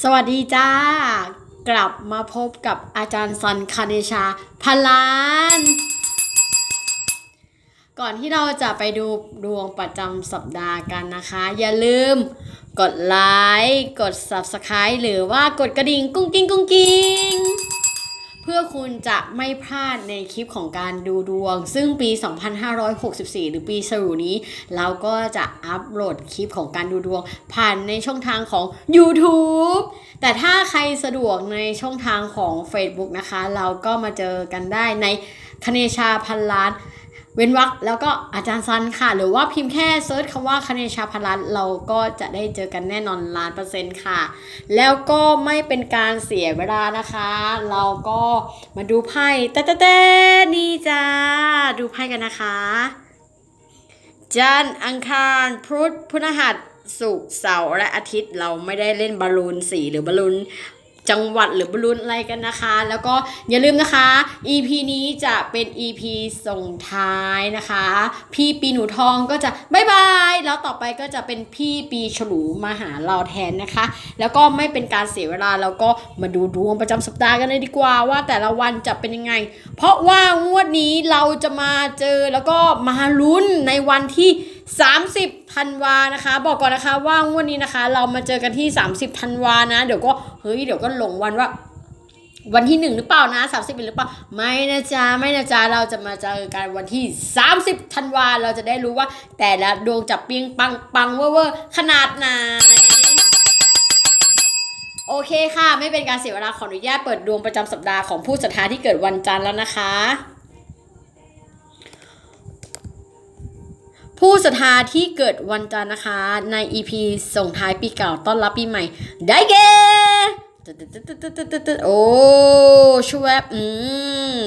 สวัสดีจ้า กลับมาพบกับอาจารย์ซันคาเนชาพันล้าน ก่อนที่เราจะไปดูดวงประจำสัปดาห์กันนะคะ อย่าลืมกดไลค์ กด Subscribe หรือว่ากดกระดิ่งกุ้งกิ้งกุ้งกิ้ง เพื่อคุณจะไม่พลาดในคลิปของการดูดวง ซึ่งปี 2564 หรือปีฉลูนี้ เราก็จะอัปโหลดคลิปของการดูดวง ผ่านในช่องทางของ YouTube แต่ถ้าใครสะดวกในช่องทางของ Facebook นะคะ เราก็มาเจอกันได้ในคเนชาพันล้าน เว้นวรรคแล้วก็อาจารย์ซันค่ะ หรือว่าพิมพ์แค่เซิร์ชคำว่าคเนชาพันล้านเราก็จะได้เจอกันแน่นอนล้านเปอร์เซ็นต์ค่ะ แล้วก็ไม่เป็นการเสียเวลานะคะ เราก็มาดูไพ่แต่แต่แต่นี่จ้า ดูไพ่กันนะคะ จันอังคารพุธพฤหัสศุกร์เสาร์และอาทิตย์เราไม่ได้เล่นบอลลูนสีหรือบอลลูน จังหวัดหรือบอลลูนอะไรกันนะคะ แล้วก็อย่าลืมนะคะ EP นี้จะเป็น EP ส่งท้ายนะคะ พี่ปีหนูทองก็จะบายบายแล้วต่อไปก็จะเป็นพี่ปีฉลูมาหาเราแทนนะคะ แล้วก็ไม่เป็นการเสียเวลาเราก็มาดูดวงประจำสัปดาห์กันเลยดีกว่าว่าแต่ละวันจะเป็นยังไง เพราะว่างวดนี้เราจะมาเจอแล้วก็มาลุ้นในวันที่ 30ธันวานะคะ บอกก่อนนะคะว่างวดนนี้นะคะ เรามาเจอกันที่ 30ธันวานะ เดี๋ยวก็เฮ้ยเดี๋ยวก็หลงวันว่าวันที่หนึ่งหรือเปล่านะ30เป็นหรือเปล่า ไม่นะจ๊ะไม่นะจ๊ะเราจะมาเจอกันวันที่ 30ธันวาเราจะได้รู้ว่า แต่ละดวงจะเปียงปังปังเวอร์เวอร์ขนาดไหนโอเคค่ะ ไม่เป็นการเสียเวลาขออนุญาตเปิดดวงประจำสัปดาห์ของผู้ศรัทธาที่เกิดวันจันทร์แล้วนะคะ ผู้ศรัทธาที่เกิดวันจันทร์นะคะใน EP ส่งท้ายปีเก่าต้อนรับปีใหม่ ได้แก่ตัดตัดตัดตัดตัดตัดตัดโอ้ช่วยอืม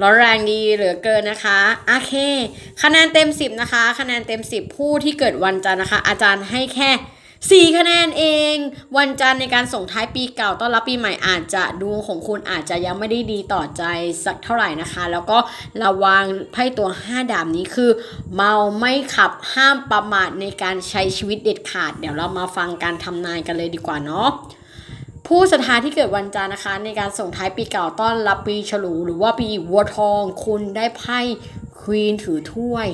ร้อนแรงดีเหลือเกินนะคะโอเค คะแนนเต็ม 10 นะคะ คะแนนเต็ม 10 ผู้ที่เกิดวันจันทร์นะคะ อาจารย์ให้แค่ 4 คะแนนเอง วันจันทร์ในการส่งท้ายปีเก่าต้อนรับปีใหม่อาจจะดวงของคุณอาจจะยังไม่ได้ดีต่อใจสักเท่าไหร่นะคะ แล้วก็ระวังไพ่ตัว 5 ดาบนี้คือ เมาไม่ขับห้ามประมาทในการใช้ชีวิตเด็ดขาด เดี๋ยวเรามาฟังการทำนายกันเลยดีกว่าเนาะผู้ศรัทธาที่เกิดวันจันทร์นะคะ ในการส่งท้ายปีเก่าต้อนรับปีฉลู หรือว่าปีวัวทอง คุณได้ไพ่ควีนถือถ้วย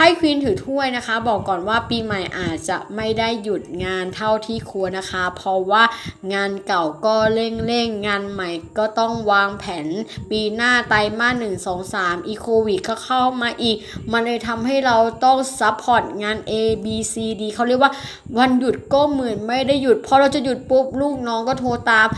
ไพ่ควีนถือถ้วยนะคะ บอกก่อนว่าปีใหม่อาจจะไม่ได้หยุดงานเท่าที่ควรนะคะ เพราะว่างานเก่าก็เร่งเร่งๆงานใหม่ก็ต้องวางแผน ปีหน้าไตรมาสหนึ่งสองสามอีโควิดก็เข้ามาอีก มันเลยทำให้เราต้องซัพพอร์ตงาน A B C D เขาเรียกว่าวันหยุดก็เหมือนไม่ได้หยุดพอเราจะหยุดปุ๊บลูกน้องก็โทรตาม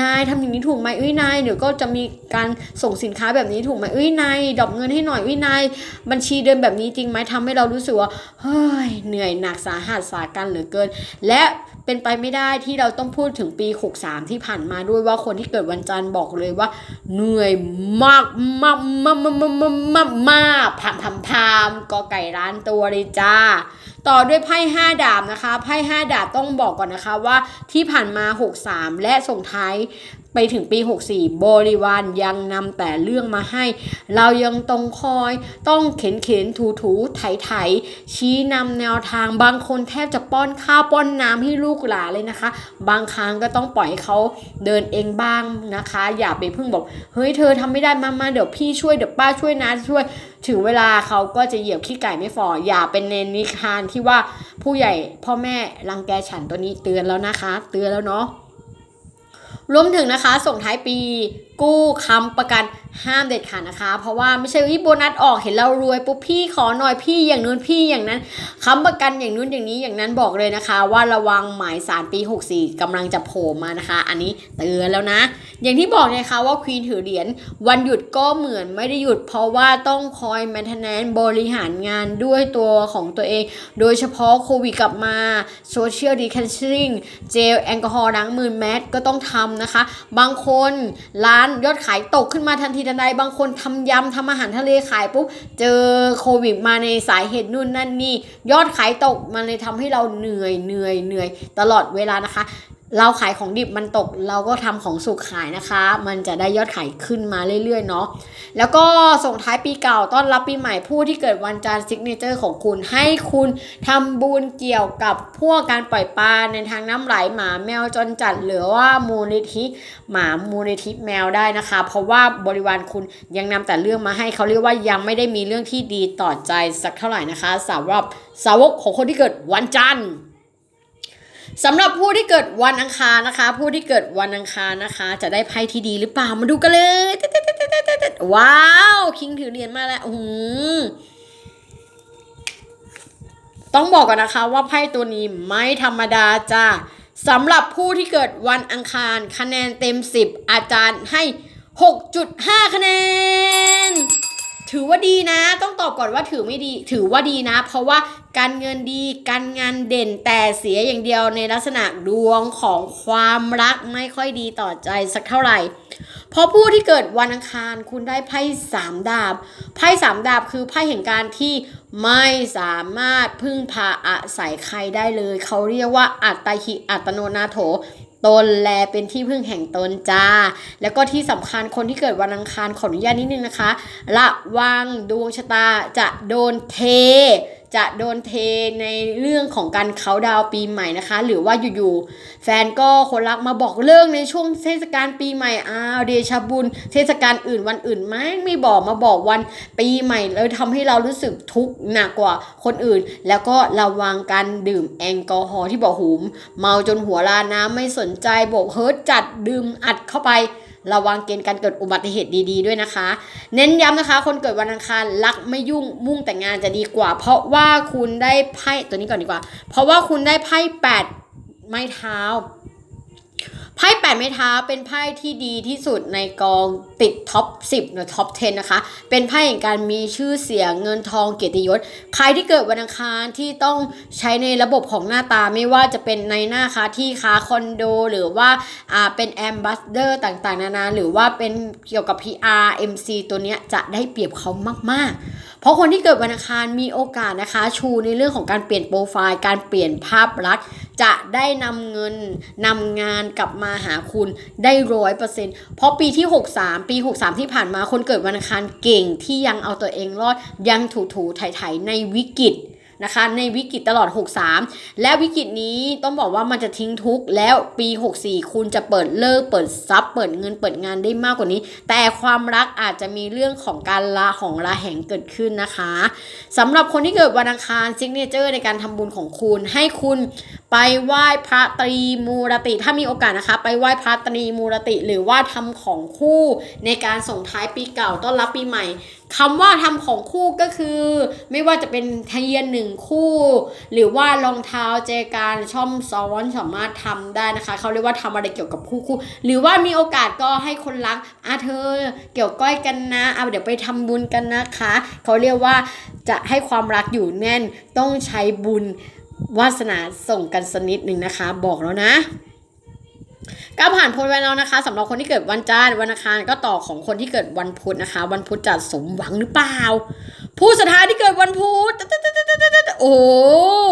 นายทำอย่างนี้ถูกไหมเอ้ยนายเดี๋ยวก็จะมีการส่งสินค้าแบบนี้ถูกไหมเอ้ยนายดอปเงินให้หน่อยเอ้ยนายบัญชีเดินแบบนี้จริงไหมทำให้เรารู้สึกว่าเฮ้ยเหนื่อยหนักสาหัสสากันเหลือเกิน และเป็นไปไม่ได้ที่เราต้องพูดถึงปี 63 ที่ผ่านมาด้วยว่าคนที่เกิดวันจันทร์บอกเลยว่า เหนื่อยมากมากมากมากมากมากมากมากพามพามพามก็ไก่ร้านตัวเลยจ้า ต่อด้วยไพ่ห้าดาบนะคะไพ่ห้าดาบต้องบอกก่อนนะคะว่าที่ผ่านมา 63 และส่งท้าย ไปถึงปี 64 บริวารยังนำแต่เรื่องมาให้ เรายังต้องคอยต้องเข็นเข็นถูถูไถไถชี้นำแนวทางบางคนแทบจะป้อนข้าวป้อนน้ำให้ลูกหลานเลยนะคะ บางครั้งก็ต้องปล่อยให้เขาเดินเองบ้างนะคะ อย่าไปพึ่งบอกเฮ้ยเธอทำไม่ได้มามาเดี๋ยวพี่ช่วยเดี๋ยวป้าช่วยนะช่วย ถึงเวลาเขาก็จะเหยียบขี้ไก่ไม่ฟออย่าเป็นเนนิคานที่ว่าผู้ใหญ่พ่อแม่รังแกฉันตัวนี้เตือนแล้วนะคะ เตือนแล้วเนาะ รวมถึงนะคะส่งท้ายปี กู้ค้ำประกันห้ามเด็ดขาดนะคะ เพราะว่าไม่ใช่วิโบนัสออกเห็นเรารวยปุ๊บพี่ขอหน่อยพี่อย่างนู้นพี่อย่างนั้นค้ำประกันอย่างนู้นอย่างนี้อย่างนั้นบอกเลยนะคะ ว่าระวังหมายสารปี 64กำลังจะโผล่มานะคะ อันนี้เตือนแล้วนะ อย่างที่บอกนะคะว่าควีนถือเหรียญวันหยุดก็เหมือนไม่ได้หยุด เพราะว่าต้องคอย maintenance บริหารงานด้วยตัวของตัวเอง โดยเฉพาะโควิดกลับมา social distancing เจลแอลกอฮอล์ล้างมือแมสก็ต้องทำนะคะ บางคนร้านยอดขายตกขึ้นมาทันทีทันใดบางคนทำยำทำอาหารทะเลขายปุ๊บเจอโควิดมาในสายเหตุนู่นนั่นนี่ยอดขายตกมันเลยทำให้เราเหนื่อยเหนื่อยเหนื่อยตลอดเวลานะคะ เราขายของดิบมันตก เราก็ทำของสุกขายนะคะ มันจะได้ยอดขายขึ้นมาเรื่อยๆเนาะแล้วก็ส่งท้ายปีเก่าต้อนรับปีใหม่ผู้ที่เกิดวันจันทร์ซิกเนเจอร์ของคุณให้คุณทำบุญเกี่ยวกับพวกการปล่อยปลาในทางน้ำไหลหมาแมวจนจัดหรือว่ามูลนิธิหมามูลนิธิแมวได้นะคะ เพราะว่าบริวารคุณยังนำแต่เรื่องมาให้เขาเรียกว่ายังไม่ได้มีเรื่องที่ดีต่อใจสักเท่าไหร่นะคะสำหรับสาวกของคนที่เกิดวันจันทร์ สำหรับผู้ที่เกิดวันอังคารนะคะ ผู้ที่เกิดวันอังคารนะคะ จะได้ไพ่ที่ดีหรือเปล่ามาดูกันเลยว้าวคิงถือเหรียญมาแล้วอือหือต้องบอกก่อนนะคะว่าไพ่ตัวนี้ไม่ธรรมดาจ้าสำหรับผู้ที่เกิดวันอังคารคะแนนเต็ม 10 อาจารย์ให้ 6.5 คะแนน ถือว่าดีนะ ต้องตอบก่อนว่าถือไม่ดี ถือว่าดีนะ เพราะว่าการเงินดีการงานเด่นแต่เสียอย่างเดียวในลักษณะดวงของความรักไม่ค่อยดีต่อใจสักเท่าไหร่ เพราะผู้ที่เกิดวันอังคารคุณได้ไพ่สามดาบไพ่สามดาบคือไพ่แห่งการที่ไม่สามารถพึ่งพาอาศัยใครได้เลย เขาเรียกว่าอัตตหิอัตโนนาโถ ตนแลเป็นที่พึ่งแห่งตนจ้า แล้วก็ที่สำคัญคนที่เกิดวันอังคารขออนุญาตนิดนึงนะคะ ระวังดวงชะตาจะโดนเท จะโดนเทในเรื่องของการเขาดาวปีใหม่นะคะ หรือว่าอยู่ๆแฟนก็คนรักมาบอกเลิกในช่วงเทศกาลปีใหม่อ้าวเดชบุญ เทศกาลอื่นวันอื่นไม่ไม่บอกมาบอกวันปีใหม่เลยทำให้เรารู้สึกทุกข์หนักกว่าคนอื่น แล้วก็ระวังการดื่มแอลกอฮอล์ที่บอกหูมเมาจนหัวลาน้ำไม่สนใจบอกเฮิร์ตจัดดื่มอัดเข้าไป ระวังเกณฑ์การเกิดอุบัติเหตุดีๆด้วยนะคะ เน้นย้ำนะคะ คนเกิดวันอังคารรักไม่ยุ่งมุ่งแต่งงานจะดีกว่า เพราะว่าคุณได้ไพ่ตัวนี้ก่อนดีกว่า เพราะว่าคุณได้ไพ่แปดไม้เท้า ไพ่แปดไม้เท้าเป็นไพ่ที่ดีที่สุดในกองติดท็อป 10 หรือท็อป 10 นะคะ เป็นไพ่แห่งการมีชื่อเสียงเงินทองเกียรติยศ ใครที่เกิดวันอังคารที่ต้องใช้ในระบบของหน้าตาไม่ว่าจะเป็นในหน้าค้าที่ค้าคอนโด หรือว่าอ่าเป็นแอมบ s สเดอร์ต่างๆ นานา หรือว่าเป็นเกี่ยวกับ PR MC ตัวเนี้ยจะได้เปรียบเขามากๆ เพราะคนที่เกิดวันอังคารมีโอกาสนะคะชูในเรื่องของการเปลี่ยนโปรไฟล์ การเปลี่ยนภาพลักษณ์ จะได้นำเงินนำงานกลับมาหาคุณได้ร้อยเปอร์เซ็นต์เพราะปีที่ 63 ปี 63 ที่ผ่านมาคนเกิดวันอังคารเก่งที่ยังเอาตัวเองรอดยังถูถูๆไถ่ายในวิกฤต นะคะ ในวิกฤตตลอด 63 และวิกฤตนี้ต้องบอกว่ามันจะทิ้งทุกแล้วปี 64 คุณจะเปิดเลิกเปิดซับเปิดเงินเปิดงานได้มากกว่านี้ แต่ความรักอาจจะมีเรื่องของการลาของลาแห่งเกิดขึ้นนะคะสำหรับคนที่เกิดวันอังคารซิกเนเจอร์ในการทำบุญของคุณ ให้คุณไปไหว้พระตรีมูรติ ถ้ามีโอกาสนะคะ ไปไหว้พระตรีมูรติ หรือว่าทำของคู่ในการส่งท้ายปีเก่าต้อนรับปีใหม่ คำว่าทำของคู่ก็คือ ไม่ว่าจะเป็นเทียนหนึ่งคู่ หรือว่ารองเท้าเจการช่อมซ้อนสามารถทำได้นะคะ เขาเรียกว่าทำอะไรเกี่ยวกับคู่คู่ หรือว่ามีโอกาสก็ให้คนรักอะเธอเกี่ยวก้อยกันนะเอาเดี๋ยวไปทำบุญกันนะคะ เขาเรียกว่าจะให้ความรักอยู่แน่นต้องใช้บุญวาสนาส่งกันสนิดหนึ่งนะคะ บอกแล้วนะ ก้าวผ่านพ้นไปแล้วนะคะสำหรับคนที่เกิดวันจันทร์วันอังคารก็ต่อของคนที่เกิดวันพุธนะคะ วันพุธจะสมหวังหรือเปล่า ผู้สุดท้ายที่เกิดวันพุธโอ้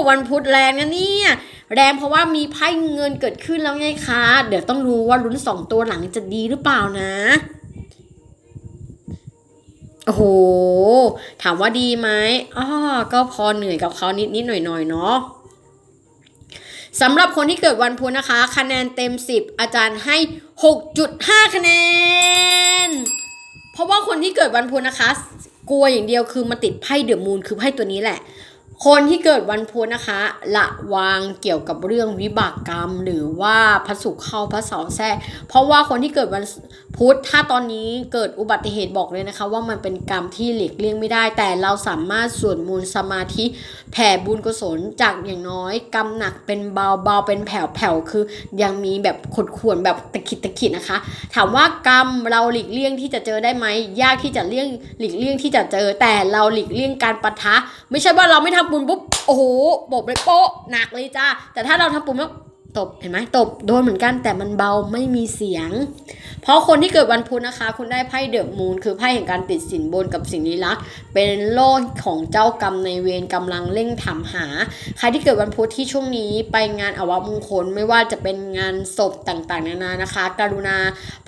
วันพุธแรงนะเนี่ยแรงเพราะว่ามีไพ่เงินเกิดขึ้นแล้วไงคะ เดี๋ยวต้องรู้ว่าลุ้นสองตัวหลังจะดีหรือเปล่านะโอ้โห ถามว่าดีไหมอ้อก็พอเหนื่อยกับเขานิดนิดหน่อยหน่อยเนาะ สำหรับคนที่เกิดวันพุธนะคะ คะแนนเต็ม 10 อาจารย์ให้ 6.5 คะแนน เพราะว่าคนที่เกิดวันพุธนะคะ กลัวอย่างเดียวคือมาติดไพ่เดือมูนคือไพ่ตัวนี้แหละ คนที่เกิดวันพุธนะคะระวังเกี่ยวกับเรื่องวิบากกรรม หรือว่าพระศุกร์เข้าพระเสาร์แทรกเพราะว่าคนที่เกิดวันพุธถ้าตอนนี้เกิดอุบัติเหตุบอกเลยนะคะ ว่ามันเป็นกรรมที่หลีกเลี่ยงไม่ได้ แต่เราสามารถสวดมนต์สมาธิแผ่บุญกุศลจากอย่างน้อยกรรมหนักเป็นเบาเบาเป็นแผ่วแผ่วคือ ยังมีแบบขดข่วนแบบตะขิดตะขิดนะคะ ถามว่ากรรมเราหลีกเลี่ยงที่จะเจอได้ไหมยากที่จะเลี่ยงหลีกเลี่ยงที่จะเจอ แต่เราหลีกเลี่ยงการปะทะ ไม่ใช่ว่าเราไม่ทำบุญปุ๊บโอ้โหบอกเลยโป๊ะหนักเลยจ้าแต่ถ้าเราทำบุญแล้ว ตบเห็นไหมตบโดนเหมือนกันแต่มันเบาไม่มีเสียง เพราะคนที่เกิดวันพุธนะคะ คุณได้ไพ่เดอะมูนคือไพ่แห่งการติดสินบนกับสิ่งลี้ลับเป็นโลกของเจ้ากรรมในเวรกำลังเร่งถามหา ใครที่เกิดวันพุธที่ช่วงนี้ไปงานอวมงคลไม่ว่าจะเป็นงานศพต่างๆนานานะคะ กรุณา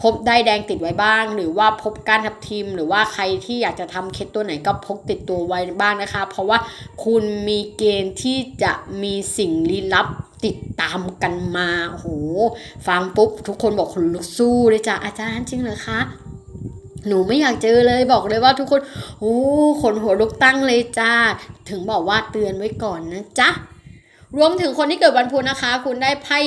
พบได้แดงติดไว้บ้าง หรือว่าพบการทับทิม หรือว่าใครที่อยากจะทำเคล็ดตัวไหนก็พกติดตัวไว้บ้างนะคะ เพราะว่าคุณมีเกณฑ์ที่จะมีสิ่งลี้ลับ ติดตามกันมาโหฟังปุ๊บ ทุกคนบอกคนลุกสู้เลยจ้ะอาจารย์จริงเหรอคะหนูไม่อยากเจอเลยบอกเลยว่าทุกคนโอ้ขนหัวลุกตั้งเลยจ้า ถึงบอกว่าเตือนไว้ก่อนนะจ๊ะ รวมถึงคนที่เกิดวันพุธนะคะ คุณได้ไพ่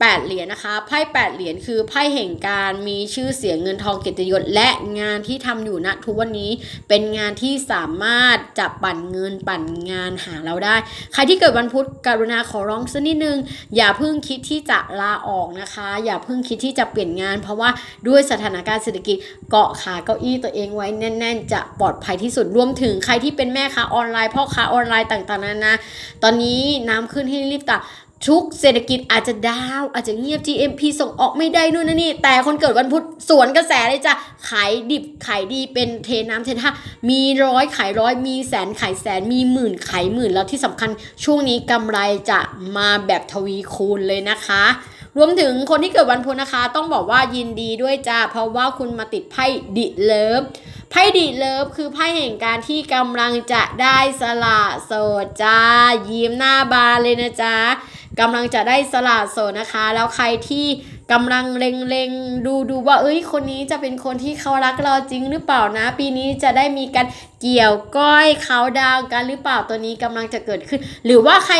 แปดเหรียญนะคะไพ่แปดเหรียญคือไพ่แห่งการมีชื่อเสียงเงินทองเกียรติยศและงานที่ทำอยู่ณทุกวันนี้เป็นงานที่สามารถจะปั่นเงินปั่นงานหาเราได้ ใครที่เกิดวันพุธกรุณาขอร้องสักนิดนึง อย่าเพิ่งคิดที่จะลาออกนะคะ อย่าเพิ่งคิดที่จะเปลี่ยนงาน เพราะว่าด้วยสถานการณ์เศรษฐกิจเกาะขาเก้าอี้ตัวเองไว้แน่น ๆ จะปลอดภัยที่สุดรวมถึงใครที่เป็นแม่ค้าออนไลน์พ่อค้าออนไลน์ต่างๆนานาตอนนี้น้ำขึ้นให้รีบตักทุกเศรษฐกิจอาจจะดาว อาจจะเงียบ GMP ส่งออกไม่ได้นู่นนั่นนี่ แต่คนเกิดวันพุธสวนกระแสเลยจ้ะ ขายดิบขายดีเป็นเทน้ำเทท่ามีร้อยขายร้อย มีแสนขายแสน มีหมื่นขายหมื่น แล้วที่สำคัญช่วงนี้กำไรจะมาแบบทวีคูณเลยนะคะ รวมถึงคนที่เกิดวันพุธนะคะ ต้องบอกว่ายินดีด้วยจ้าเพราะว่าคุณมาติดไพ่ดิเลิฟไพ่ดีเลิฟคือไพ่แห่งการที่กำลังจะได้สละโสดจ้า ยิ้มหน้าบานเลยนะจ๊ะ กำลังจะได้สละโสดนะคะ แล้วใครที่กำลังเล็งๆดูดูว่า เอ้ย คนนี้จะเป็นคนที่เขารักเราจริงหรือเปล่านะ ปีนี้จะได้มีการเกี่ยวก้อยเขาดาวกันหรือเปล่าตัวนี้กำลังจะเกิดขึ้น หรือว่าใคร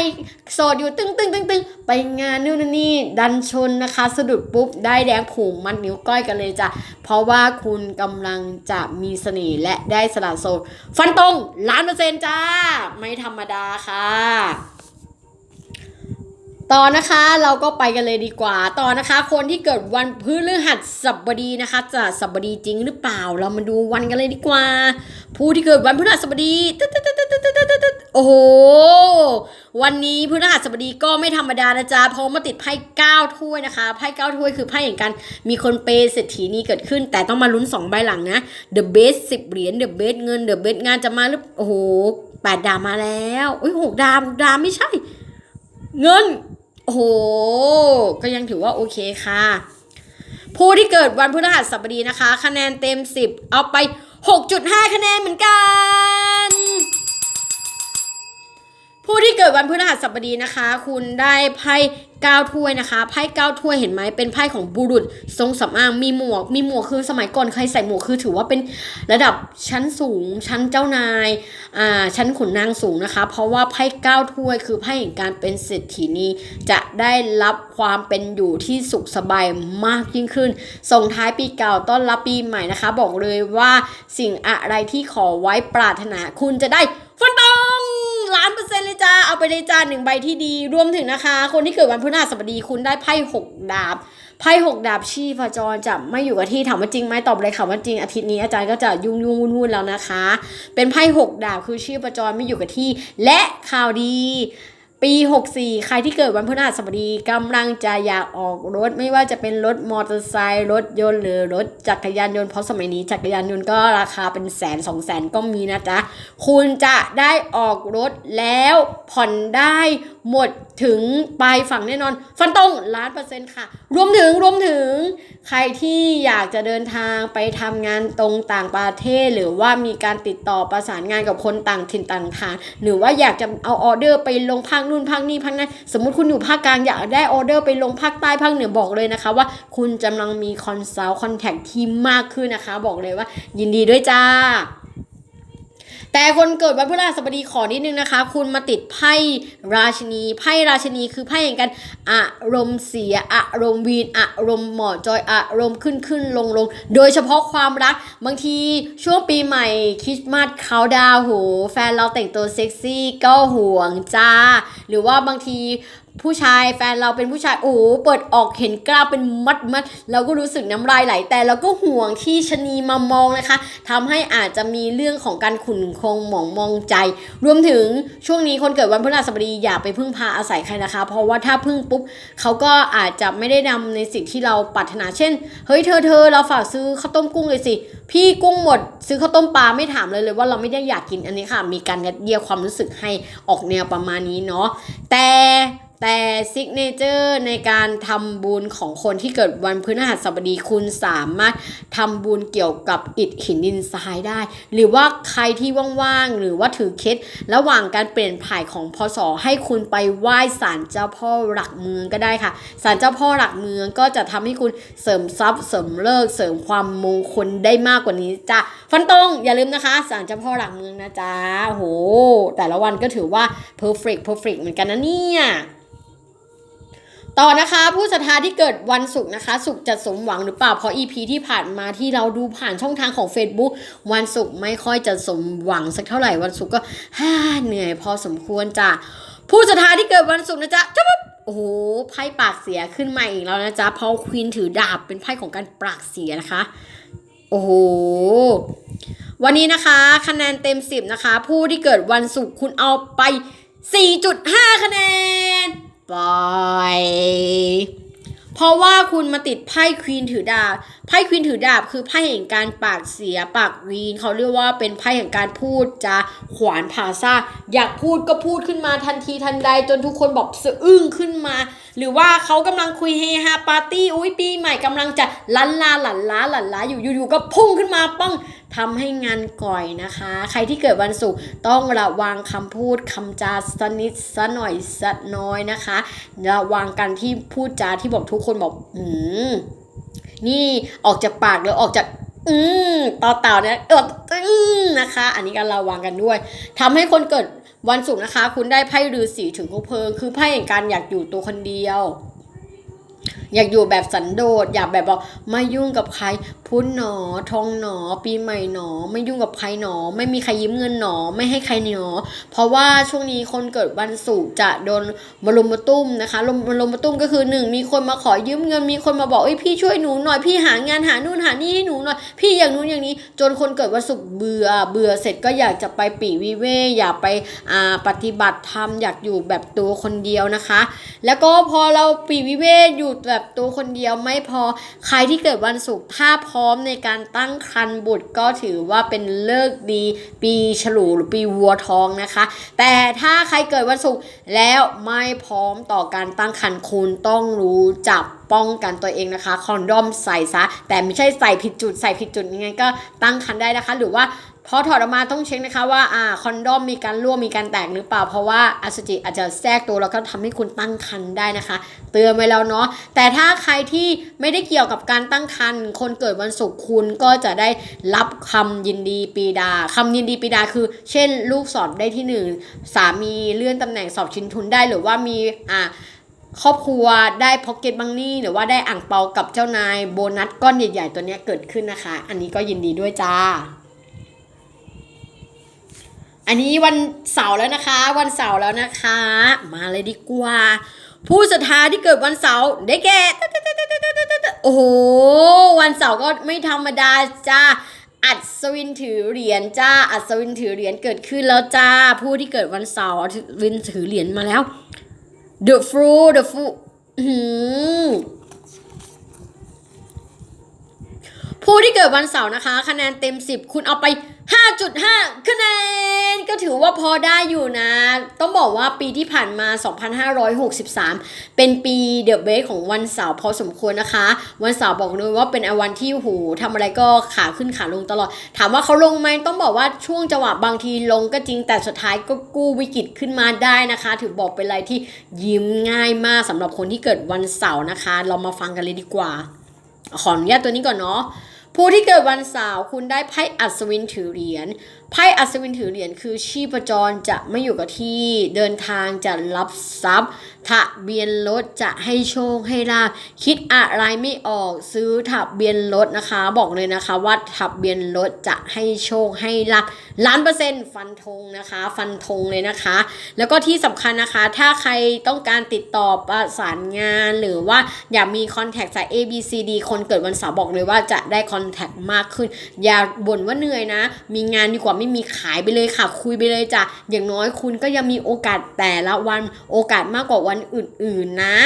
โสดอยู่ตึ้งตึ้งตึ้งตึ้งไปงานนู่นนี่ดันชนนะคะ สะดุดปุ๊บได้แดงผูกมัดนิ้วก้อยกันเลยจ้ะเพราะว่าคุณกำลังจะมีเสน่ห์และได้สละโสดฟันตรงล้านเปอร์เซ็นต์จ้า ไม่ธรรมดาค่ะ ต่อนะคะเราก็ไปกันเลยดีกว่า ต่อนะคะ คนที่เกิดวันพฤหัสบดีนะคะ จะสบดีจริงหรือเปล่า เรามาดูวันกันเลยดีกว่า ผู้ที่เกิดวันพฤหัสบดีโอ้โหวันนี้พฤหัสบดีก็ไม่ธรรมดานะจ๊ะเพราะมาติดไพ่เก้าถ้วยนะคะไพ่เก้าถ้วยคือไพ่แห่งการมีคนเปย์เศรษฐีนี้เกิดขึ้น แต่ต้องมาลุ้นสองใบหลังนะ The Best สิบเหรียญ The Best เงิน The Best งานจะมาหรือโอ้โหแปดดาวมาแล้วอุ้ยหกดาวหกดาวไม่ใช่ เงิน โอ้โห ก็ยังถือว่าโอเคค่ะ ผู้ที่เกิดวันพฤหัสบดีนะคะ คะแนนเต็ม 10 เอาไป 6.5 คะแนนเหมือนกัน ผู้ที่เกิดวันพฤหัสบดีนะคะ คุณได้ไพ่เก้าถ้วยนะคะไพ่เก้าถ้วยเห็นไหมเป็นไพ่ของบุรุษ ทรงสำอางมีหมวก มีหมวกคือสมัยก่อนใครใส่หมวกคือถือว่าเป็นระดับชั้นสูง ชั้นเจ้านายอ่าชั้นขุนนางสูงนะคะ เพราะว่าไพ่เก้าถ้วย คือไพ่แห่งการเป็นเศรษฐีนีจะได้รับความเป็นอยู่ที่สุขสบายมากยิ่งขึ้น ส่งท้ายปีเก่าต้อนรับปีใหม่นะคะ บอกเลยว่าสิ่งอะไรที่ขอไว้ปรารถนาคุณจะได้ฟันตอง ล้านเปอร์เซ็นต์เลยจ้า เอาไปเลยจ้าหนึ่งใบที่ดี รวมถึงนะคะ คนที่เกิดวันพฤหัสบดีคุณได้ไพ่หกดาบ ไพ่หกดาบชีพจรจะไม่อยู่กับที่ถามว่าจริงไหมตอบเลยค่ะว่าจริง อาทิตย์นี้อาจารย์ก็จะยุ่งยุ่งวุ่นวุ่นแล้วนะคะ เป็นไพ่หกดาบคือชีพจรไม่อยู่กับที่ และข่าวดี ปี 64 ใครที่เกิดวันพฤหัสบดีกำลังจะอยากออกรถ ไม่ว่าจะเป็นรถมอเตอร์ไซค์รถยนต์หรือรถจักรยานยนต์เพราะสมัยนี้จักรยานยนต์ก็ราคาเป็นแสนสองแสนก็มีนะจ๊ะ คุณจะได้ออกรถแล้วผ่อนได้หมด ถึงปลายฝั่งแน่นอน ฟันตรงล้านเปอร์เซ็นต์ค่ะ รวมถึงรวมถึงใครที่อยากจะเดินทางไปทำงานตรงต่างประเทศ หรือว่ามีการติดต่อประสานงานกับคนต่างถิ่นต่างฐานหรือว่าอยากจะเอาออเดอร์ไปลงภาคนู่นภาคนี้ภาคนั้นสมมติคุณอยู่ภาคกลางอยากได้ออเดอร์ไปลงภาคใต้ภาคเหนือบอกเลยนะคะ ว่าคุณกำลังมีคอนซัลท์คอนแทคที่มากขึ้นนะคะ บอกเลยว่า ยินดีด้วยจ้า แต่คนเกิดวันพฤหัสบดีขอนิดนึงนะคะ คุณมาติดไพ่ราชินีไพ่ราชินีคือไพ่แห่งการอารมณ์เสียอารมณ์วีนอารมณ์หมอจอยอารมณ์ขึ้นขึ้นลงลงโดยเฉพาะความรักบางทีช่วงปีใหม่คริสต์มาสเขาดาวโห แฟนเราแต่งตัวเซ็กซี่ก็ห่วงจ้า หรือว่าบางที ผู้ชายแฟนเราเป็นผู้ชายโอ้เปิดออกเห็นกล้าเป็นมัดมัดเราก็รู้สึกน้ำลายไหล แต่เราก็ห่วงที่ชะนีมามองนะคะทำให้อาจจะมีเรื่องของการขุ่นคงหมองมองใจ รวมถึงช่วงนี้คนเกิดวันพฤหัสบดีอย่าไปพึ่งพาอาศัยใครนะคะ เพราะว่าถ้าพึ่งปุ๊บเขาก็อาจจะไม่ได้นำในสิ่งที่เราปรารถนาเช่นเฮ้ยเธอเธอเราฝากซื้อข้าวต้มกุ้งเลยสิ พี่กุ้งหมด ซื้อข้าวต้มปลาไม่ถามเลยเลยว่าเราไม่ได้อยากกินอันนี้ค่ะ มีการยัดเยียดความรู้สึกให้ออกแนวประมาณนี้เนาะแต่ แต่ซิกเนเจอร์ในการทำบุญของคนที่เกิดวันพฤหัสบดีคุณสามารถทำบุญเกี่ยวกับอิฐหินดินทรายได้ หรือว่าใครที่ว่างๆ หรือว่าถือเคล็ดระหว่างการเปลี่ยนผ่ายของพศให้คุณไปไหว้ศาลเจ้าพ่อหลักเมืองก็ได้ค่ะศาลเจ้าพ่อหลักเมืองก็จะทำให้คุณเสริมทรัพย์ เสริมเลิกเสริมความมงคลได้มากกว่านี้จ้ะฟันตรงอย่าลืมนะคะศาลเจ้าพ่อหลักเมืองนะจ๊ะโหแต่ละวันก็ถือว่า perfect perfect เหมือนกันนะเนี่ย ต่อนะคะผู้ศรัทธาที่เกิดวันศุกร์นะคะ ศุกร์จะสมหวังหรือเปล่าเพราะ EP ที่ผ่านมาที่เราดูผ่านช่องทางของ Facebook วันศุกร์ไม่ค่อยจะสมหวังสักเท่าไหร่วันศุกร์ก็ฮ่าเหนื่อยพอสมควรจ้ะผู้ศรัทธาที่เกิดวันศุกร์นะจ๊ะจ๊บโอ้โหไพ่ปากเสียขึ้นมาอีกแล้วนะจ๊ะเพราะควีนถือดาบเป็นไพ่ของการปากเสียนะคะ โอ้โหวันนี้นะคะคะแนนเต็ม 10 นะคะ ผู้ที่เกิดวันศุกร์คุณเอาไป 4.5 คะแนน ไปเพราะว่าคุณมาติดไพ่ควีนถือดาบ ไพ่ควีนถือดาบคือไพ่แห่งการปากเสียปากวีนเขาเรียกว่าเป็นไพ่แห่งการพูดจาขวานผ่าซ่าอยากพูดก็พูดขึ้นมาทันทีทันใด จนทุกคนบอกสะอึ้งขึ้นมา หรือว่าเขากำลังคุยเฮฮาปาร์ตี้อุ้ยปีใหม่กำลังจะลันลาหลั่นล้าหลั่นล้าอยู่อยู่ๆก็พุ่งขึ้นมาป้องทำให้งานก่อยนะคะ ใครที่เกิดวันศุกร์ต้องระวังคำพูดคำจาสนิดสักหน่อยสักน้อยนะคะ ระวังกันที่พูดจาที่บอกทุกคนบอกอืม นี่ออกจากปากหรือออกจากอืมต่อเต่าเนี่ยเอออืมนะคะ อันนี้ก็ระวังกันด้วยทำให้คนเกิดวันศุกร์นะคะ คุณได้ไพ่ฤาษีถึงคุเพลิง คือไพ่แห่งการอยากอยู่ตัวคนเดียว อยากอยู่แบบสันโดษอยากแบบบอกไม่ยุ่งกับใครพุ้นหนอ ทองหนอ ปีใหม่หนอ ไม่ยุ่งกับใครหนอ ไม่มีใครยืมเงินหนอ ไม่ให้ใครหนอ เพราะว่าช่วงนี้คนเกิดวันศุกร์จะโดนมารุมมาตุ้มนะคะลมมารุมมาตุ้มก็คือหนึ่งมีคนมาขอยืมเงิน มีคนมาบอกเอ้ยพี่ช่วยหนูหน่อย พี่หางานหานู่นหานี่ให้หนูหน่อย พี่อย่างนู้นอย่างนี้ จนคนเกิดวันศุกร์เบื่อ เบื่อเสร็จก็อยากจะไปปีวิเวอยากไปอ่าปฏิบัติธรรม อยากอยู่แบบตัวคนเดียวนะคะ แล้วก็พอเราปีวิเวอยู่แบบตัวคนเดียวไม่พอ ใครที่เกิดวันศุกร์ถ้าพร้อมในการตั้งครรภ์บุตรก็ถือว่าเป็นเลิกดี ปีฉลูหรือปีวัวทองนะคะ แต่ถ้าใครเกิดวันศุกร์แล้วไม่พร้อมต่อการตั้งครรภ์คุณต้องรู้จักป้องกันตัวเองนะคะ คอนดอมใส่ซะ แต่ไม่ใช่ใส่ผิดจุดใส่ผิดจุดยังไงก็ตั้งครรภ์ได้นะคะ หรือว่า พอถอดออกมาต้องเช็คนะคะว่าอ่าคอนดอมมีการรั่วมีการแตกหรือเปล่า เพราะว่าอสุจิอาจจะแทรกตัวแล้วก็ทำให้คุณตั้งครรภ์ได้นะคะ เตือนไว้แล้วเนาะแต่ถ้าใครที่ไม่ได้เกี่ยวกับการตั้งครรภ์คนเกิดวันศุกร์คุณก็จะได้รับคำยินดีปีดาคำยินดีปีดาคือ เช่น ลูกสอบได้ที่หนึ่งสามีเลื่อนตำแหน่งสอบชิงทุนได้หรือว่ามีอ่าครอบครัวได้พ็อกเก็ตบังนี่หรือว่าได้อ่างเปากับเจ้านายโบนัสก้อนใหญ่ๆตัวนี้เกิดขึ้นนะคะ อันนี้ก็ยินดีด้วยจ้า อันนี้วันเสาร์แล้วนะคะ วันเสาร์แล้วนะคะ มาเลยดีกว่า ผู้ศรัทธาที่เกิดวันเสาร์ได้แก่โอ้โหวันเสาร์ก็ไม่ธรรมดาจ้าอัศวินถือเหรียญจ้า อัศวินถือเหรียญเกิดขึ้นแล้วจ้า ผู้ที่เกิดวันเสาร์อัศวินถือเหรียญมาแล้ว The fruit the fruit ผู้ที่เกิดวันเสาร์นะคะ คะแนนเต็ม 10 คุณเอาไป 5.5 คะแนน ก็ถือว่าพอได้อยู่นะ ต้องบอกว่าปีที่ผ่านมา 2563 เป็นปีเดอะเบสของวันเสาร์พอสมควรนะคะ วันเสาร์บอกเลยว่าเป็นวันที่หูทำอะไรก็ขาขึ้นขาลงตลอด ถามว่าเขาลงไหมต้องบอกว่าช่วงจังหวะบางทีลงก็จริงแต่สุดท้ายก็กู้วิกฤตขึ้นมาได้นะคะ ถือบอกเป็นอะไรที่ยิ้มง่ายมากสำหรับคนที่เกิดวันเสาร์นะคะ เรามาฟังกันเลยดีกว่า ขออนุญาตตัวนี้ก่อนเนาะผู้ที่เกิดวันเสาร์คุณได้ไพ่อัศวินถือเหรียญไพ่อัศวินถือเหรียญคือชีพจรจะไม่อยู่กับที่เดินทางจะรับทรัพย์ ทะเบียนรถจะให้โชคให้ลาคิดอะไรไม่ออกซื้อทะเบียนรถนะคะ บอกเลยนะคะว่าทะเบียนรถจะให้โชคให้ลาล้านเปอร์เซ็นต์ฟันธงนะคะ ฟันธงเลยนะคะ แล้วก็ที่สำคัญนะคะ ถ้าใครต้องการติดต่อประสานงานหรือว่าอยากมีคอนแทคจาก A B C D คนเกิดวันเสาร์บอกเลยว่าจะได้คอนแทคมากขึ้น อย่าบ่นว่าเหนื่อยนะ มีงานดีกว่าไม่มีขายไปเลยค่ะ คุยไปเลยจ้ะอย่างน้อยคุณก็ยังมีโอกาสแต่ละวันโอกาสมากกว่าวันอื่น ๆนะ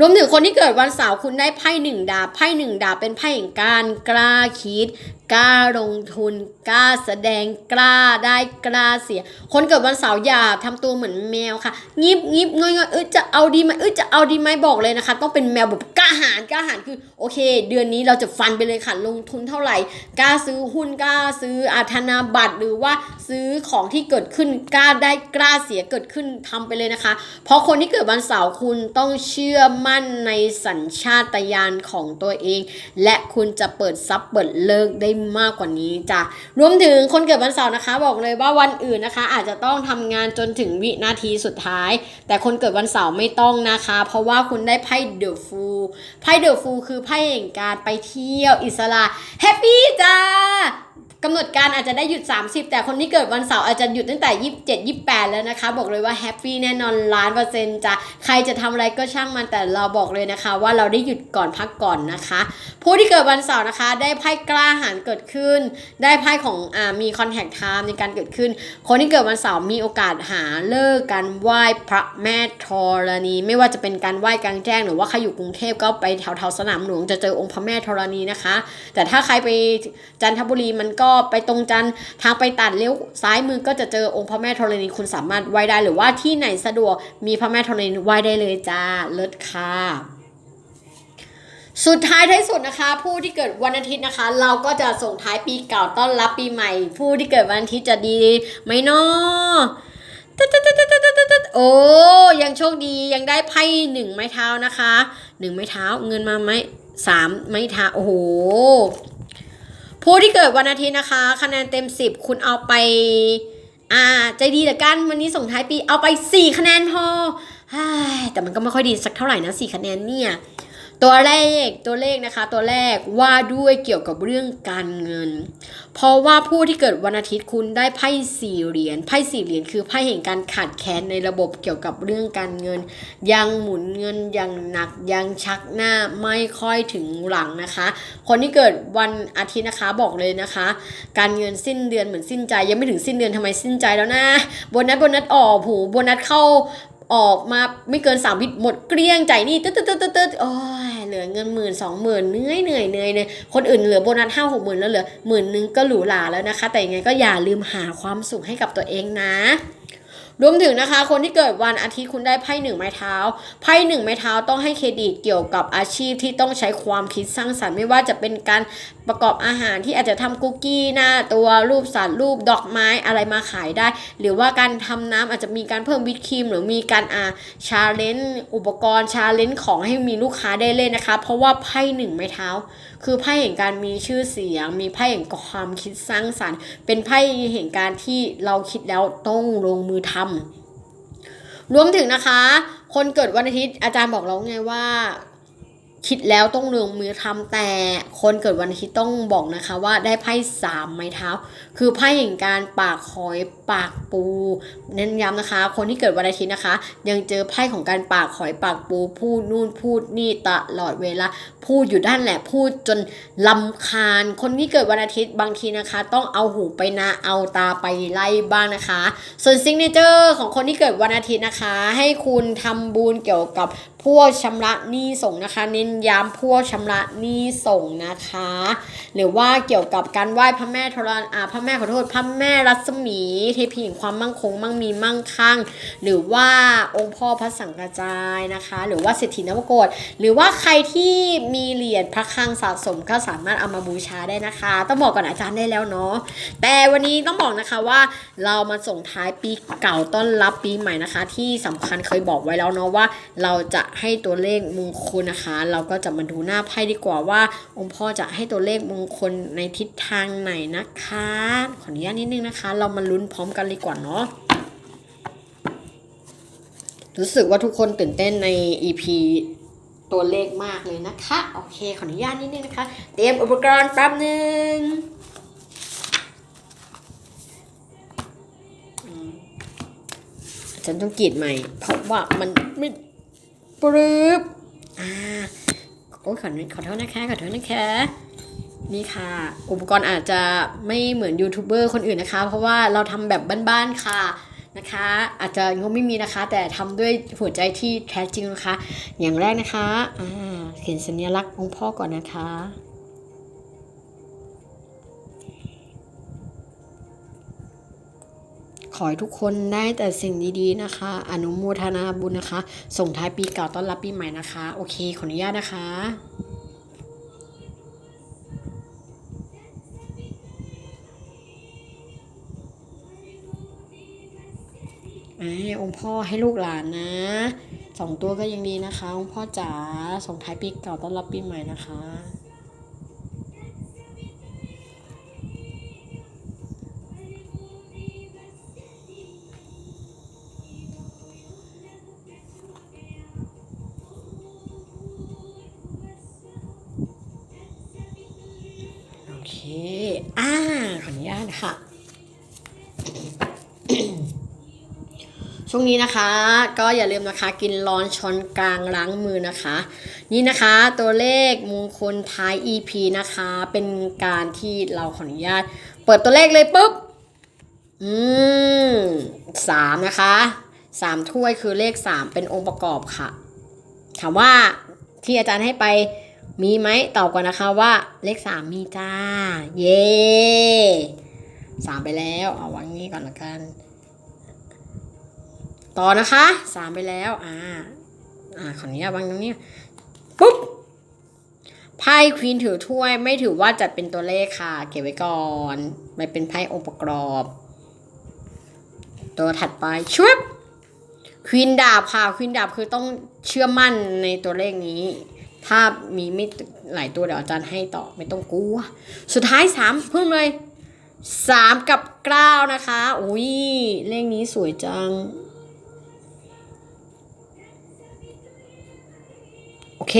รวมถึงคนที่เกิดวันเสาร์คุณได้ไพ่หนึ่งดาบไพ่หนึ่งดาบเป็นไพ่แห่งการกล้าคิด กล้าลงทุนกล้าแสดงกล้าได้กล้าเสีย คนเกิดวันเสาร์อย่าทำตัวเหมือนแมวค่ะงิบงิบงอยงอยเออจะเอาดีไหมเออจะเอาดีไหมบอกเลยนะคะ ต้องเป็นแมวแบบกล้าหาญกล้าหาญคือโอเค เดือนนี้เราจะฟันไปเลยค่ะ ลงทุนเท่าไหร่กล้าซื้อหุ้นกล้าซื้ออาธนาบัตรหรือว่าซื้อของที่เกิดขึ้นกล้าได้กล้าเสียเกิดขึ้นทำไปเลยนะคะ เพราะคนที่เกิดวันเสาร์คุณต้องเชื่อมั่นในสัญชาตญาณของตัวเอง และคุณจะเปิดซับเปิดเลิกได้มากกว่านี้จ้ะรวมถึงคนเกิดวันเสาร์นะคะ บอกเลยว่าวันอื่นนะคะ อาจจะต้องทำงานจนถึงวินาทีสุดท้าย แต่คนเกิดวันเสาร์ไม่ต้องนะคะ เพราะว่าคุณได้ไพ่เดอะฟูไพ่เดอะฟูคือไพ่แห่งการไปเที่ยวอิสระแฮปปี้จ้า กำหนดการอาจจะได้หยุด 30 แต่คนที่เกิดวันเสาร์อาจจะหยุดตั้งแต่ 27 28 แล้วนะคะ บอกเลยว่าแฮปปี้แน่นอนล้านเปอร์เซ็นต์จ้ะใครจะทำอะไรก็ช่างมันแต่เราบอกเลยนะคะ ว่าเราได้หยุดก่อนพักก่อนนะคะ ผู้ที่เกิดวันเสาร์นะคะ ได้ไพ่กล้าหาญเกิดขึ้น ได้ไพ่ของอ่ามีคอนแทคไทม์ในการเกิดขึ้น คนที่เกิดวันเสาร์มีโอกาสหาเลิกการไหว้พระแม่ธรณี ไม่ว่าจะเป็นการไหว้กลางแจ้งหรือว่าใครอยู่กรุงเทพก็ไปแถวแถวๆสนามหลวงจะเจอองค์พระแม่ธรณีนะคะ แต่ถ้าใครไปจันทบุรีมันก็ไปตรงจันทร์ทางไปตัดเลี้ยวซ้ายมือก็จะเจอองค์พระแม่ธรณีคุณสามารถไหว้ได้หรือว่าที่ไหนสะดวกมีพระแม่ธรณีไหว้ได้เลยจ้าเลิศค่ะสุดท้ายท้ายสุดนะคะ ผู้ที่เกิดวันอาทิตย์นะคะ เราก็จะส่งท้ายปีเก่าต้อนรับปีใหม่ ผู้ที่เกิดวันอาทิตย์จะดีไหมเนาะโอ้ยังโชคดียังได้ไพ่หนึ่งไม้เท้านะคะหนึ่งไม้เท้าเงินมาไหมสามไม้เท้าโอ้โห ผู้ที่เกิดวันอาทิตย์นะคะ คะแนนเต็ม 10 คุณเอาไป อ่า ใจดีแต่กันวันนี้ส่งท้ายปีเอาไป 4 คะแนนพอแต่มันก็ไม่ค่อยดีสักเท่าไหร่นะ 4 คะแนนเนี่ย ตัวเลขตัวเลขนะคะ ตัวแรกว่าด้วยเกี่ยวกับเรื่องการเงิน เพราะว่าผู้ที่เกิดวันอาทิตย์คุณได้ไพ่สี่เหรียญไพ่สี่เหรียญคือไพ่แห่งการขาดแคลนในระบบเกี่ยวกับเรื่องการเงิน ยังหมุนเงินยังหนักยังชักหน้าไม่ค่อยถึงหลังนะคะ คนที่เกิดวันอาทิตย์นะคะบอกเลยนะคะ การเงินสิ้นเดือนเหมือนสิ้นใจยังไม่ถึงสิ้นเดือนทำไมสิ้นใจแล้วนะโบนัสโบนัสออกผูโบนัสเข้า ออกมาไม่เกินสามวิหมดเกลี้ยงใจนี่ตึ๊ดตึ๊ดตึ๊ดตึ๊ดตึ๊ดโอ้ยเหลือเงินหมื่นสองหมื่นเหนื่อยเหนื่อยเหนื่อยเลยคนอื่นเหลือโบนัสห้าหกหมื่นแล้วเหลือหมื่นนึงก็หรูหราแล้วนะคะ แต่ยังไงก็อย่าลืมหาความสุขให้กับตัวเองนะรวมถึงนะคะ คนที่เกิดวันอาทิตย์คุณได้ไพ่หนึ่งไม้เท้าไพ่หนึ่งไม้เท้าต้องให้เครดิตเกี่ยวกับอาชีพที่ต้องใช้ความคิดสร้างสรรค์ไม่ว่าจะเป็นการ ประกอบอาหารที่อาจจะทำคุกกี้หน้าตัวรูปสัตว์รูปดอกไม้อะไรมาขายได้ หรือว่าการทำน้ำอาจจะมีการเพิ่มวิปครีม หรือมีการอ่าชาเลนจ์อุปกรณ์ชาเลนจ์ของให้มีลูกค้าได้เล่นนะคะ เพราะว่าไพ่หนึ่งไม้เท้า คือไพ่แห่งการมีชื่อเสียง มีไพ่แห่งความคิดสร้างสรรค์ เป็นไพ่แห่งการที่เราคิดแล้วต้องลงมือทำรวมถึงนะคะ คนเกิดวันอาทิตย์อาจารย์บอกเราไงว่า คิดแล้วต้องลงมือทำแต่คนเกิดวันอาทิตย์ต้องบอกนะคะว่าได้ไพ่สามไม้เท้า คือไพ่แห่งการปากหอยปากปู เน้นย้ำนะคะ คนที่เกิดวันอาทิตย์นะคะ ยังเจอไพ่ของการปากหอยปากปู พูดนู่นพูดนี่ตลอดเวลา พูดอยู่ด้านแหละพูดจนลำคาญ คนที่เกิดวันอาทิตย์บางทีนะคะ ต้องเอาหูไปนาเอาตาไปไล่บ้างนะคะ ส่วนซิงเนเจอร์ของคนที่เกิดวันอาทิตย์นะคะ ให้คุณทำบุญเกี่ยวกับพวกชำระหนี้ส่งนะคะ เน้นย้ำพวกชำระหนี้ส่งนะคะ หรือว่าเกี่ยวกับการไหว้พระแม่ธรณอ่าพระแม่ขอโทษพระแม่รัศมีเทพีแห่งความมั่งคงมั่งมีมั่งคั่ง หรือว่าองค์พ่อพระสังฆจายนะคะ หรือว่าเศรษฐีนวโกฏหรือว่าใครที่มีเหรียญพระคลังสะสมก็สามารถเอามาบูชาได้นะคะ ต้องบอกก่อนอาจารย์ได้แล้วเนาะแต่วันนี้ต้องบอกนะคะว่าเรามาส่งท้ายปีเก่าต้อนรับปีใหม่นะคะ ที่สำคัญเคยบอกไว้แล้วเนาะว่า เราจะให้ตัวเลขมงคลนะคะ เราก็จะมาดูหน้าไพ่ดีกว่าว่า องค์พ่อจะให้ตัวเลขมงคลในทิศทางไหนนะคะขออนุญาตนิดนึงนะคะ เรามาลุ้นพร้อมกันเลยก่อนเนาะรู้สึกว่าทุกคนตื่นเต้นใน EP ตัวเลขมากเลยนะคะ โอเค ขออนุญาตนิดนึงนะคะ เตรียมอุปกรณ์แป๊บหนึ่งฉันต้องกรีดใหม่ เพราะว่ามันไม่ปรึบอ่าโอ้ยขอขอโทษนะคะ ขอโทษนะคะ นี่ค่ะ อุปกรณ์อาจจะไม่เหมือนยูทูบเบอร์คนอื่นนะคะ เพราะว่าเราทำแบบบ้านๆค่ะนะคะ อาจจะงบไม่มีนะคะ แต่ทำด้วยหัวใจที่แท้จริงนะคะ อย่างแรกนะคะอ่าเขียนสัญลักษณ์องค์พ่อก่อนนะคะขอให้ทุกคนได้แต่สิ่งดีๆนะคะ อนุโมทนาบุญนะคะ ส่งท้ายปีเก่าต้อนรับปีใหม่นะคะ โอเค ขออนุญาตนะคะ ไอ้องค์พ่อให้ลูกหลานนะสองตัวก็ยังดีนะคะ องค์พ่อจ๋าส่งท้ายปีเก่าต้อนรับปีใหม่นะคะโอเค อ่า ขออนุญาตค่ะ ช่วงนี้นะคะ ก็อย่าลืมนะคะกินร้อนช้อนกลางล้างมือนะคะ นี่นะคะตัวเลขมงคลท้าย EP นะคะ เป็นการที่เราขออนุญาต เปิดตัวเลขเลยปุ๊บ อืมสามนะคะสามถ้วยคือเลขสามเป็นองค์ประกอบค่ะ ถามว่าที่อาจารย์ให้ไปมีไหมตอบก่อนนะคะว่าเลขสามมีจ้า เย่สามไปแล้ว เอาวางงี้ก่อนละกัน ต่อนะคะสามไปแล้วอ่าอ่าขออนุญาตวางตรงนี้ปุ๊บไพ่ควีนถือถ้วยไม่ถือว่าจะเป็นตัวเลขค่ะ เก็บไว้ก่อนไม่เป็นไพ่องค์ประกอบ ตัวถัดไปชุบควีนดาบค่ะควีนดาบคือต้องเชื่อมั่นในตัวเลขนี้ ถ้ามีไม่หลายตัวเดี๋ยวอาจารย์ให้ต่อไม่ต้องกลัว สุดท้ายสามเพิ่มเลยสามกับเก้านะคะ อุ้ยเลขนี้สวยจัง โอเค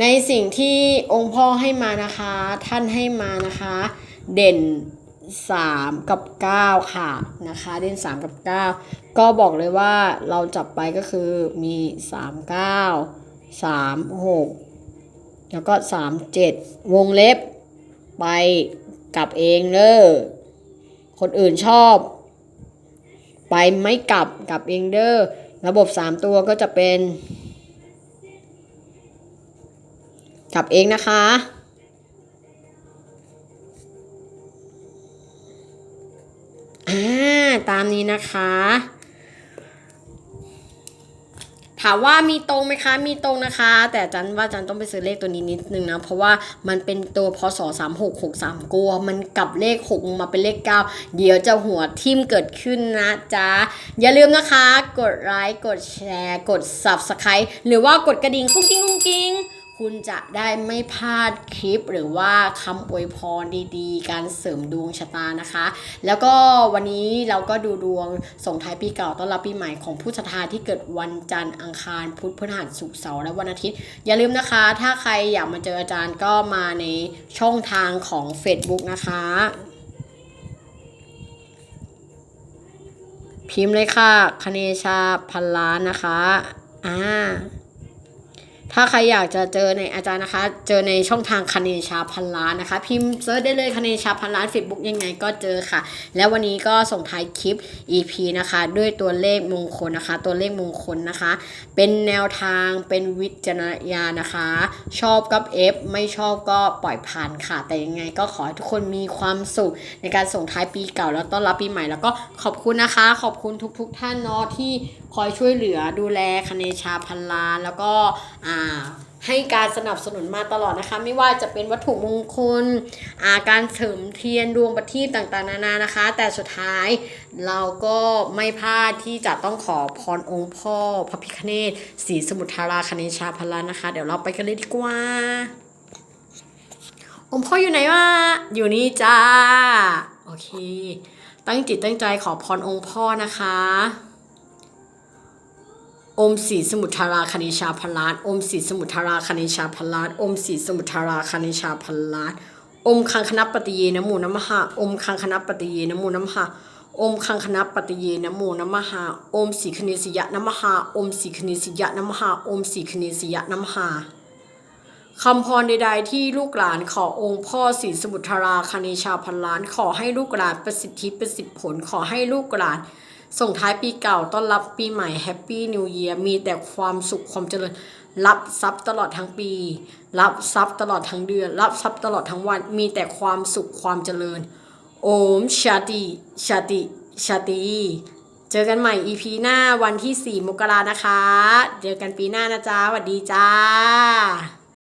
ในสิ่งที่องค์พ่อให้มานะคะ ท่านให้มานะคะ เด่น 3 กับ 9 ค่ะนะคะ เด่น 3 กับ 9 ก็บอกเลยว่าเราจับไปก็คือมี 3 9 3 6 แล้วก็ 3 7 วงเล็บไปกลับเองเนอคนอื่นชอบ ไปไม่กลับกลับเองเด้อระบบ 3 ตัวก็จะเป็น กลับเองนะคะ อ่า ตามนี้นะคะ ถามว่ามีตรงไหมคะ มีตรงนะคะ แต่จันว่าอาจันต้องไปซื้อเลขตัวนี้นิดนึงนะ เพราะว่ามันเป็นตัวพศสามหกหกสามกลัว มันกลับเลขหกมาเป็นเลขเก้าเดี๋ยวจะหัวทิ่มเกิดขึ้นนะจ๊ะ อย่าลืมนะคะ กดไลค์ กดแชร์ กด subscribe หรือว่ากดกระดิ่งกุ้งกิ้งกุ้งกิ้ง คุณจะได้ไม่พลาดคลิปหรือว่าคำอวยพรดีๆ การเสริมดวงชะตานะคะ แล้วก็วันนี้เราก็ดูดวงส่งท้ายปีเก่าต้อนรับปีใหม่ของผู้ศรัทธาที่เกิดวันจันทร์อังคารพุธพฤหัสศุกร์เสาร์และวันอาทิตย์ อย่าลืมนะคะ ถ้าใครอยากมาเจออาจารย์ก็มาในช่องทางของ Facebook นะคะ พิมพ์เลยค่ะคเนชาพันล้านนะคะ อ่า ถ้าใครอยากจะเจอในอาจารย์นะคะ เจอในช่องทางคเนชาพันล้านนะคะ พิมพ์เซิร์ชได้เลยคเนชาพันล้าน Facebook ยังไงก็เจอค่ะ แล้ววันนี้ก็ส่งท้ายคลิป EP นะคะ ด้วยตัวเลขมงคลนะคะ ตัวเลขมงคลนะคะ เป็นแนวทางเป็นวิจารณญาณนะคะ ชอบกับ F ไม่ชอบก็ปล่อยผ่านค่ะ แต่ยังไงก็ขอให้ทุกคนมีความสุขในการส่งท้ายปีเก่าแล้วต้อนรับปีใหม่แล้วก็ขอบคุณนะคะ ขอบคุณทุก ๆ ท่านเนาะที่คอยช่วยเหลือดูแลคเนชาพันล้านแล้วก็อ่าให้การสนับสนุนมาตลอดนะคะ ไม่ว่าจะเป็นวัตถุมงคลาการเสริมเทียนดวงประทีปต่างๆนานานะคะ แต่สุดท้ายเราก็ไม่พลาดที่จะต้องขอพรองค์พ่อพระพิคเนศศีสมุทรธาราคเนชาพลันนะคะ เดี๋ยวเราไปกันเลยดีกว่า องค์พ่ออยู่ไหนวะอยู่นี่จ้า โอเค ตั้งจิตตั้งใจขอพรองค์พ่อนะคะ อมสีสมุทราคณิชาพลานอมสีสมุทราคณิชาพลานอมสีสมุทราคณิชาพลานอมคังคณปฏิเยนโมนมหะอมคังคณปฏิเยนโมนมหะอมคังคณปฏิเยนโมนมหะอมสีคเนสิยะนมหะอมสีคเนสิยะนมหะอมสีคเนสิยะนมหะคำพรใดๆที่ลูกหลานขอองค์พ่อศรีสมุทราคเนชาพันล้าน ขอให้ลูกหลานประสิทธิประสิทธิผลขอให้ลูกหลาน ส่งท้ายปีเก่าต้อนรับปีใหม่แฮปปี้นิวเยียร์มีแต่ความสุขความเจริญ รับทรัพย์ตลอดทั้งปี รับทรัพย์ตลอดทั้งเดือน รับทรัพย์ตลอดทั้งวัน มีแต่ความสุขความเจริญ โอมชาติชาติชาติเจอกันใหม่ EP หน้าวันที่ 4 มกรานะคะ เจอกันปีหน้านะจ๊ะสวัสดีจ้า